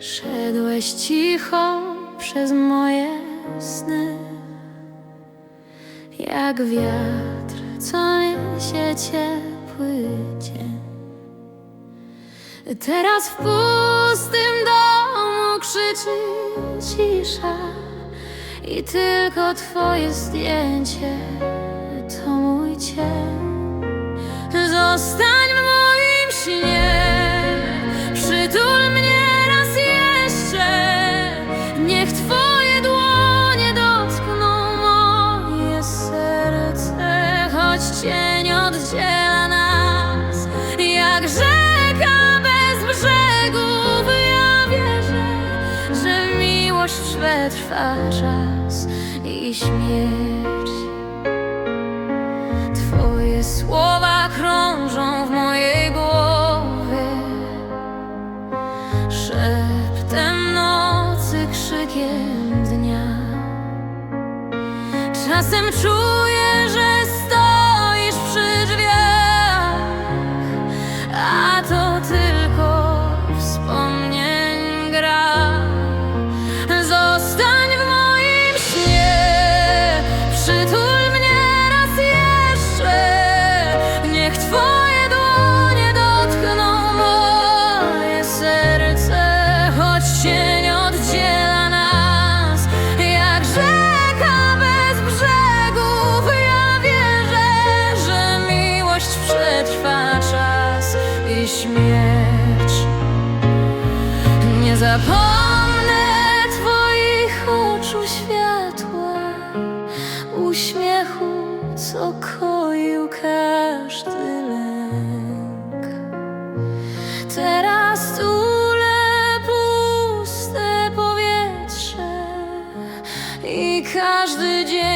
Szedłeś cicho przez moje sny. Jak wiatr, co niesie ciepły dzień. Teraz w pustym domu krzyczy cisza I tylko twoje zdjęcie Niech twoje dłonie dotkną moje serce Choć cień oddziela nas. Jak rzeka bez brzegów Ja wierzę, że miłość przetrwa czas i śmierć. Twoje słowa krążą w mojej głowie Szeptem Czasem czuję, zapomnę Twoich oczu światła, uśmiechu, co koił każdy lęk. Teraz tulę puste powietrze i każdy dzień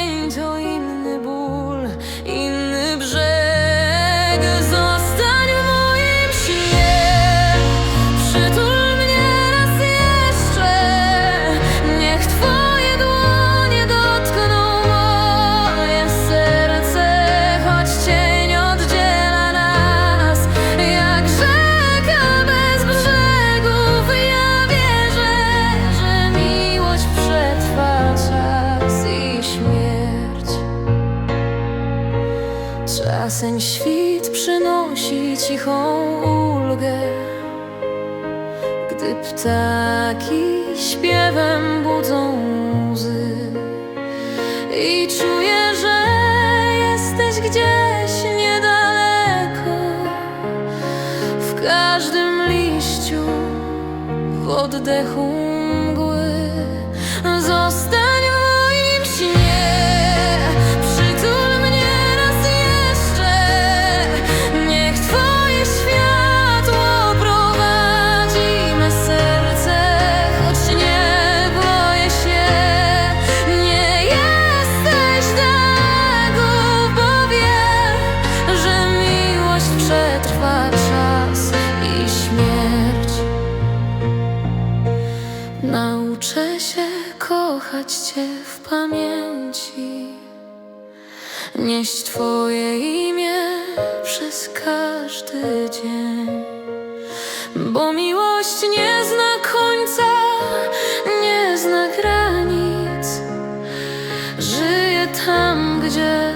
Czasem świt przynosi cichą ulgę, gdy ptaki śpiewem budzą łzy. I czuję, że jesteś gdzieś niedaleko, w każdym liściu, w oddechu kochać Cię w pamięci, nieść Twoje imię przez każdy dzień, bo miłość nie zna końca, nie zna granic, żyje tam, gdzie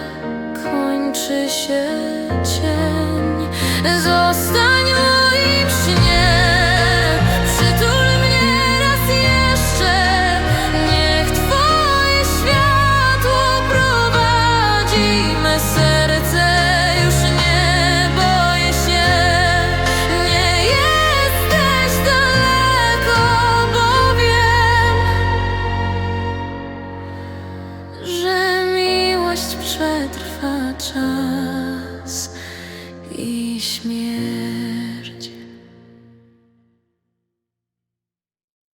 kończy się cień. Zostań czas i śmierć.